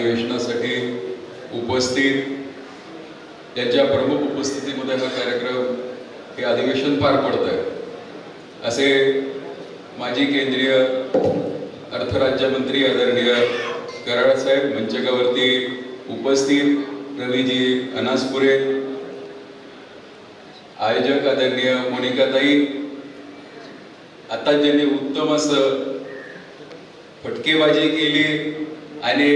अधिवेशनासाठी उपस्थित त्यांच्या प्रमुख उपस्थितीमध्ये हा कार्यक्रम हे अधिवेशन पार पडत आहे असे माजी केंद्रीय अर्थराज्यमंत्री आदरणीय कराडसाहेब मंचकावरती उपस्थित रवीजी अनासपुरे आयोजक आदरणीय मोनिकाताई आता ज्यांनी उत्तम असं फटकेबाजी केली आणि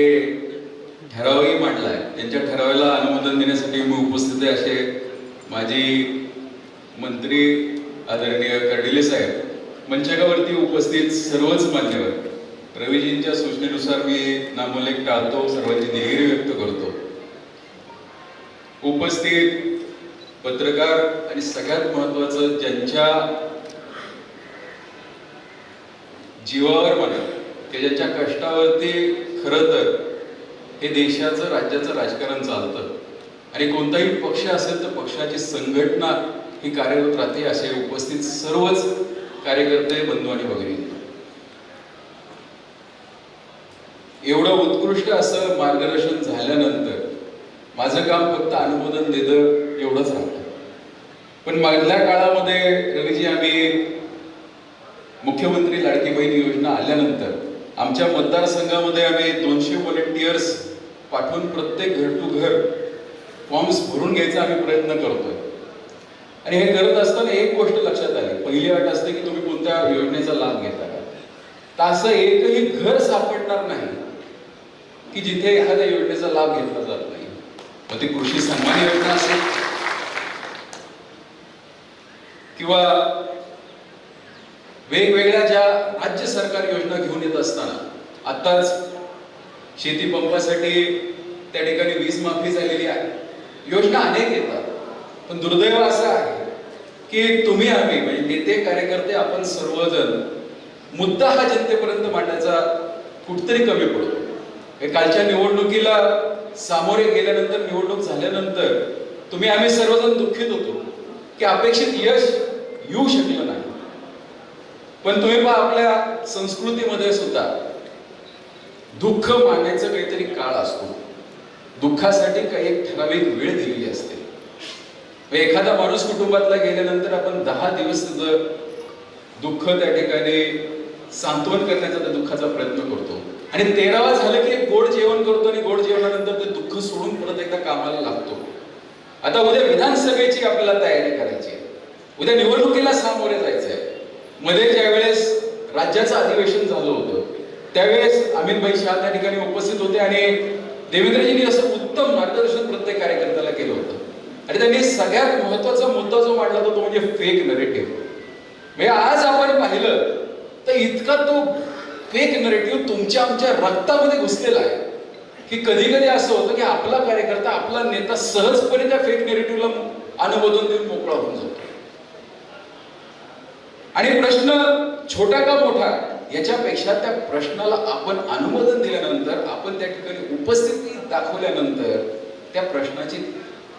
ठरावही मांडलाय. त्यांच्या ठरावाला अनुमोदन देण्यासाठी मी उपस्थित आहे असे माजी मंत्री आदरणीय कर्डिले साहेब मंचकावरती उपस्थित सर्वच मान्यवर. रवीजींच्या सूचनेनुसार मी नामोल्लेख टाळतो सर्वांची देहेरी व्यक्त करतो. उपस्थित पत्रकार आणि सगळ्यात महत्वाचं ज्यांच्या जीवावर म्हणा की ज्यांच्या कष्टावरती खरं तर हे देशाचं राज्याचं राजकारण चालतं. आणि कोणताही पक्ष असेल तर पक्षाची संघटना ही कार्यरत राहते असे उपस्थित सर्वच कार्यकर्ते बंधू आणि भगिनी. एवढं उत्कृष्ट असं मार्गदर्शन झाल्यानंतर माझं काम फक्त अनुमोदन देणं एवढंच राहतं. पण मधल्या काळामध्ये रवीजी आम्ही मुख्यमंत्री लाडकी बहीण योजना आल्यानंतर आमच्या मतदारसंघामध्ये आम्ही दोनशे व्हॉलेंटियर्स पाठवून प्रत्येक घर टू घर फॉर्म्स भरून घ्यायचा आम्ही प्रयत्न करतोय. आणि हे करत असताना एक गोष्ट लक्षात आली. पहिली अट असते की तुम्ही कोणत्या योजनेचा लाभ घेता. का तर असं एकही घर सापडणार नाही की जिथे एखाद्या योजनेचा लाभ घेतला जात नाही. मग ती कृषी सन्मान योजना असेल किंवा वेगवेगळ्या ज्या राज्य सरकार योजना घेऊन येत असताना आताच शेती पंपासाठी त्या ठिकाणी वीज माफी झालेली आहे. योजना अनेक येतात. पण दुर्दैव असं आहे की तुम्ही आम्ही म्हणजे नेते कार्यकर्ते आपण सर्वजण मुद्दा हा जनतेपर्यंत मांडण्याचा कुठतरी कमी पडतो. कालच्या निवडणुकीला सामोरे गेल्यानंतर निवडणूक झाल्यानंतर तुम्ही आम्ही सर्वजण दुःखित होतो की अपेक्षित यश येऊ शकलं नाही. पण तुम्ही पहा आपल्या संस्कृतीमध्ये सुद्धा दुःख मानण्याचा काहीतरी काळ असतो. दुःखासाठी काही एक ठराविक वेळ दिलेली असते. एखादा माणूस कुटुंबातला गेल्यानंतर आपण दहा दिवस दुःख त्या ठिकाणी सांत्वन करण्याचा त्या दुःखाचा प्रयत्न करतो. आणि तेरावा झालं की एक गोड जेवण करतो आणि गोड जेवणानंतर ते दुःख सोडून परत एकदा कामाला लागतो. आता उद्या विधानसभेची आपल्याला तयारी करायची आहे. उद्या निवडणुकीला सामोरे जायचंय. मध्ये ज्या वेळेस राज्याचं अधिवेशन झालं होतं त्यावेळेस अमित भाई शहा त्या ठिकाणी उपस्थित होते आणि देवेंद्रजींनी असं उत्तम मार्गदर्शन प्रत्येक कार्यकर्त्याला केलं होतं. आणि त्यांनी सगळ्यात महत्त्वाचा मुद्दा जो मांडला होता तो म्हणजे फेक नरेटिव्ह म्हणजे आज आपण पाहिलं तर इतका तो फेक नरेटिव्ह तुमच्या आमच्या रक्तामध्ये घुसलेला आहे. की कधी कधी असं होतं की आपला कार्यकर्ता आपला नेता सहजपणे त्या फेक नेरेटिव्हला अनुमोदन देऊन मोकळा होऊन जातो. आणि प्रश्न छोटा का मोठा? याच्यापेक्षा त्या प्रश्नाला आपण अनुमोदन दिल्यानंतर आपण त्या ठिकाणी उपस्थिती दाखवल्यानंतर त्या प्रश्नाचे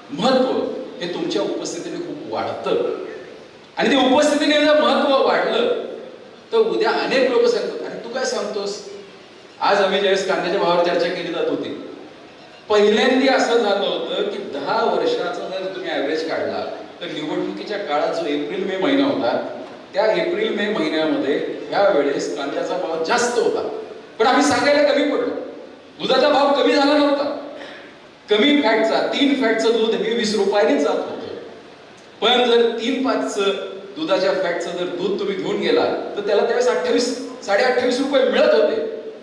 महत्त्व हे तुमच्या उपस्थितीने खूप वाढतं. आणि ते उपस्थितीने जर महत्त्व वाढलं तर उद्या अनेक लोक सांगतात आणि तू काय सांगतोस? आज आम्ही ज्यावेळेस कांद्याच्या भावावर चर्चा केली जात होती पहिल्यांदा असं झालं होतं की दहा वर्षाचा जर तुम्ही ऍव्हरेज काढला तर निवडणुकीच्या काळात जो एप्रिल मे महिना होता त्या एप्रिल मे महिन्यामध्ये ह्या वेळेस कांद्याचा भाव जास्त होता. पण आम्ही सांगायला कमी पडलो. दुधाचा भाव कमी झाला नव्हता. कमी फॅटचा तीन फॅटचं दूध हे वीस रुपयानेच जात होतं. पण जर तीन पाचचं दुधाच्या फॅटचं जर दूध तुम्ही घेऊन गेला तर त्याला त्यावेळेस अठ्ठावीस साडे अठ्ठावीस रुपये मिळत होते.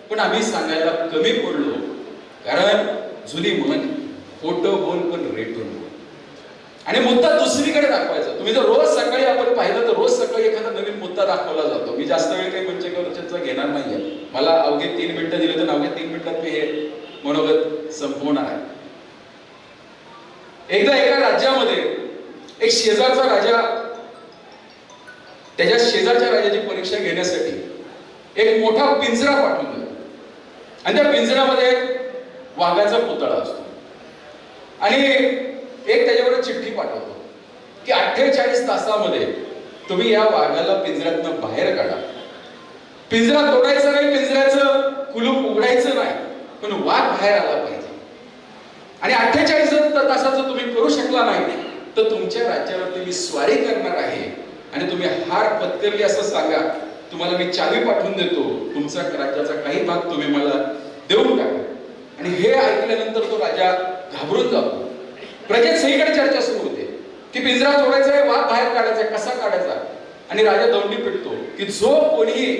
पण आम्ही सांगायला कमी पडलो. कारण जुनी म्हण खोटं बोल पण रेटून. बोल आणि मुद्दा दुसरीकडे दाखवायचा. तुम्ही जर रोज सकाळी आपण पाहिलं तर रोज सकाळी एखादा नवीन मुद्दा दाखवला जातो. मी जास्त वेळ काही मंचकावर चर्चा घेणार नाहीये. मला अवघे तीन मिनिटं दिले तर अवघ्या तीन मिनिटात मी हे मनोगत संपवणार आहे. एकदा एका राज्यामध्ये एक शेजारचा राजा त्याच्या शेजारच्या राजाची परीक्षा घेण्यासाठी एक मोठा पिंजरा पाठवून दिला. आणि त्या पिंजऱ्यामध्ये वाघाचा पुतळा असतो. आणि एक त्याच्यावर चिठ्ठी पाठवतो. की अठ्ठेचाळीस तासामध्ये तुम्ही या वाघाला पिंजऱ्यातनं बाहेर काढा. पिंजरा तोडायचा नाही पिंजऱ्याचं कुलूप उघडायचं नाही पण वाघ बाहेर आला पाहिजे. आणि अठ्ठेचाळीस तासाचं तुम्ही करू शकला नाही तर तुमच्या राज्यावरती मी स्वारी करणार आहे. आणि तुम्ही हार पत्करली असं सांगा तुम्हाला मी चावी पाठवून देतो. तुमचा राज्याचा काही भाग तुम्ही मला देऊन टाका. आणि हे ऐकल्यानंतर तो राजा घाबरून जातो. प्रजेत सगळीकडे चर्चा सुरू होते. की पिंजरा तोडायचा आहे वाघ बाहेर काढायचा आहे कसा काढायचा? आणि राजा दौंडी पिटतो की जो कोणी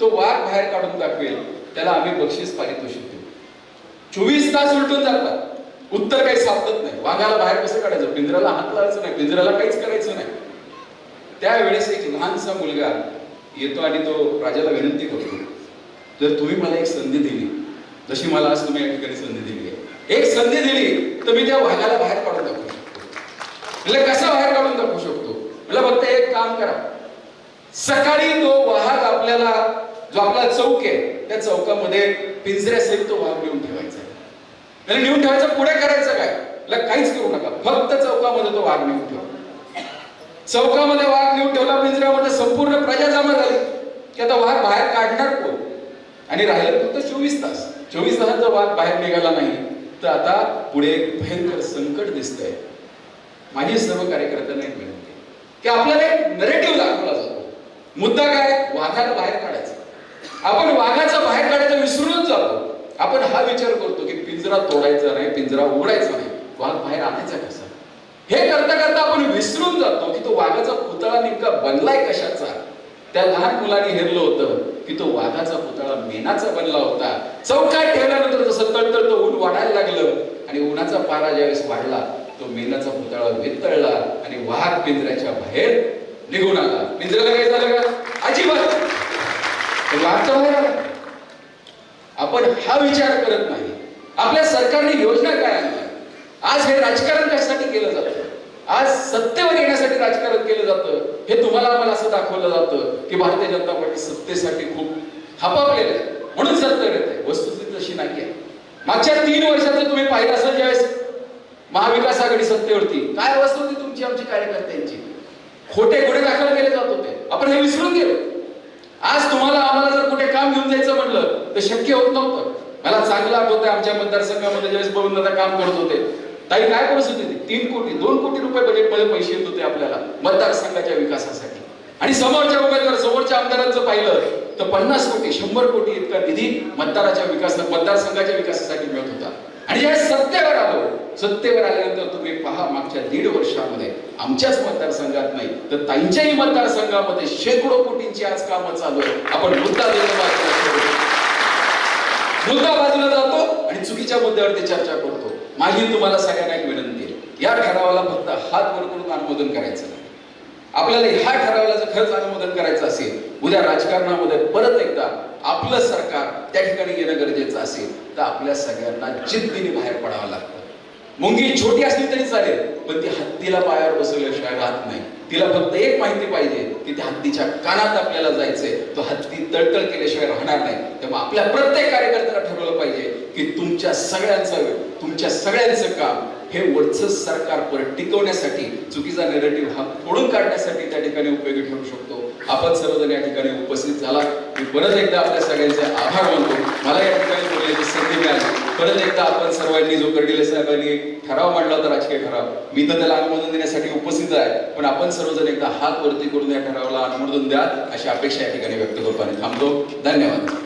तो वाघ बाहेर काढून दाखवेल त्याला आम्ही बक्षीस पारितोषिक देऊ. चोवीस तास उलटून जातात. उत्तर काही सापडत नाही. वाघाला बाहेर कसं काढायचं? पिंजराला हात लावायचं नाही. पिंजराला काहीच करायचं नाही. त्यावेळेस एक लहानसा मुलगा येतो आणि तो राजाला विनंती करतो. जर तुम्ही मला एक संधी दिली जशी मला आज तुम्ही या ठिकाणी संधी दिली एक संधी दिली तर मी त्या वाघाला बाहेर काढून दाखवू शकतो. म्हणजे कसा बाहेर काढून दाखवू शकतो? मला फक्त एक काम करा. सकाळी तो वाघ आपल्याला जो आपला चौक आहे त्या चौकामध्ये पिंजऱ्यासहित तो वाघ नेऊन ठेवायचा आहे. त्याला नेऊन ठेवायचं पुढे करायचं काय? काहीच करू नका. फक्त चौकामध्ये तो वाघ नेऊन ठेवा. चौकामध्ये वाघ नेऊन ठेवला पिंजऱ्यामध्ये संपूर्ण प्रजा जमा झाली. की आता वाघ बाहेर काढणार कोण? आणि राहिलं फक्त चोवीस तास. चोवीस तासात जर वाघ बाहेर निघाला नाही. तर आता पुढे एक भयंकर संकट दिसतंय. माझी सर्व कार्यकर्त्यांना एक विनंती की आपल्याला एक नरेटिव्ह दाखवला जातो. मुद्दा काय? वाघाला बाहेर काढायचा. आपण वाघाचा बाहेर काढायचं विसरून जातो. आपण हा विचार करतो की पिंजरा तोडायचा नाही पिंजरा उघडायचा नाही. वाघ बाहेर आणायचा कसा? हे करता करता आपण विसरून जातो की तो वाघाचा पुतळा नेमका बनलाय कशाचा? त्या लहान मुलाने हेरलं होतं की तो वाघाचा पुतळा मेनाचा बनला होता. चौकात ठेवल्यानंतर तळतळ तो ऊन वाढायला लागलं आणि उन्हाचा पारा ज्यावेळेस वाढला तो मेनाचा पुतळा वितळला आणि वाहक पिंजऱ्याच्या बाहेर निघून आला. पिंजऱ्याला काय झालं का? अजिबात. तो बाहेर आला. आपण हा विचार करत नाही. आपल्या सरकारने योजना काय आणल्या आज हे राजकारण कशासाठी केलं जातं? आज सत्तेवर येण्यासाठी राजकारण केलं जातं? हे तुम्हाला आम्हाला असं दाखवलं जातं की भारतीय जनता पार्टी सत्तेसाठी खूप हापापलेलं आहे. म्हणून सत्तेवर येते आहे. वस्तुस्थिती तशी नाही आहे मागच्या तीन वर्षाचं तुम्ही पाहिलं असेल ज्यावेळेस महाविकास आघाडी सत्तेवरती? काय अवस्था होती तुमची आमची कार्यकर्त्यांची? खोटे गुन्हे दाखल केले जात होते. आपण हे विसरून गेलो. आज तुम्हाला आम्हाला जर कुठे काम घेऊन जायचं म्हणलं तर शक्य होत नव्हतं. मला चांगलं आठवतंय आमच्या मतदारसंघामध्ये ज्यावेळेस बघून दादा काम करत होते ताई काय परिस्थिती होती? तीन कोटी दोन कोटी रुपये बजेटमध्ये पैसे येत होते आपल्याला मतदारसंघाच्या विकासासाठी. आणि समोरच्या उमेदवार समोरच्या आमदारांचं पाहिलं तर पन्नास कोटी शंभर कोटी इतका निधी मतदाराच्या विकास मतदारसंघाच्या विकासासाठी मिळत होता. आणि ज्यावेळेस सत्तेवर आलो सत्तेवर आल्यानंतर तुम्ही पहा मागच्या दीड वर्षामध्ये आमच्याच मतदारसंघात नाही तर ताईंच्याही मतदारसंघामध्ये शेकडो कोटींची आज कामं चालू आहे आपण मुद्दा मुद्दा बाजूला जातो आणि चुकीच्या मुद्द्यावरती चर्चा करतो. माझी तुम्हाला सगळ्यांना एक विनंती आहे. या ठरावाला फक्त हात वर करून अनुमोदन करायचं आपल्याला ह्या ठरावाला जर खरंच अनुमोदन करायचं असेल उद्या राजकारणामध्ये परत एकदा आपलं सरकार त्या ठिकाणी येणं गरजेचं असेल तर आपल्या सगळ्यांना जिद्दीने बाहेर पडावं लागतं. मुंगी छोटी असली तरी चालेल पण ती हत्तीला पायावर बसवल्याशिवाय राहत नाही. तिला फक्त एक माहिती पाहिजे की त्या हत्तीच्या कानात आपल्याला जायचंय. तो हत्ती तळतळ केल्याशिवाय राहणार नाही. तेव्हा आपल्या प्रत्येक कार्यकर्त्याला ठरवलं पाहिजे की तुमच्या सगळ्यांचं तुमच्या सगळ्यांचं काम हे वरचं सरकार परत टिकवण्यासाठी चुकीचा नेरेटिव्ह हा फोडून काढण्यासाठी त्या ठिकाणी उपयोगी ठरू शकतो. आपण सर्वजण या ठिकाणी उपस्थित झाला मी परत एकदा आपल्या सगळ्यांचे आभार मानतो. मला या ठिकाणी बोलण्याची संधी मिळाली. परत एकदा आपण सर्वांनी जो कर्डिले साहेबांनी ठराव मांडला होता राजकीय ठराव मी तर त्याला अनुमोदन देण्यासाठी उपस्थित आहे. पण आपण सर्वजण एकदा हात वरती करून या ठरावाला अनुमोदन द्या अशी अपेक्षा या ठिकाणी व्यक्त करतो आणि थांबतो. धन्यवाद.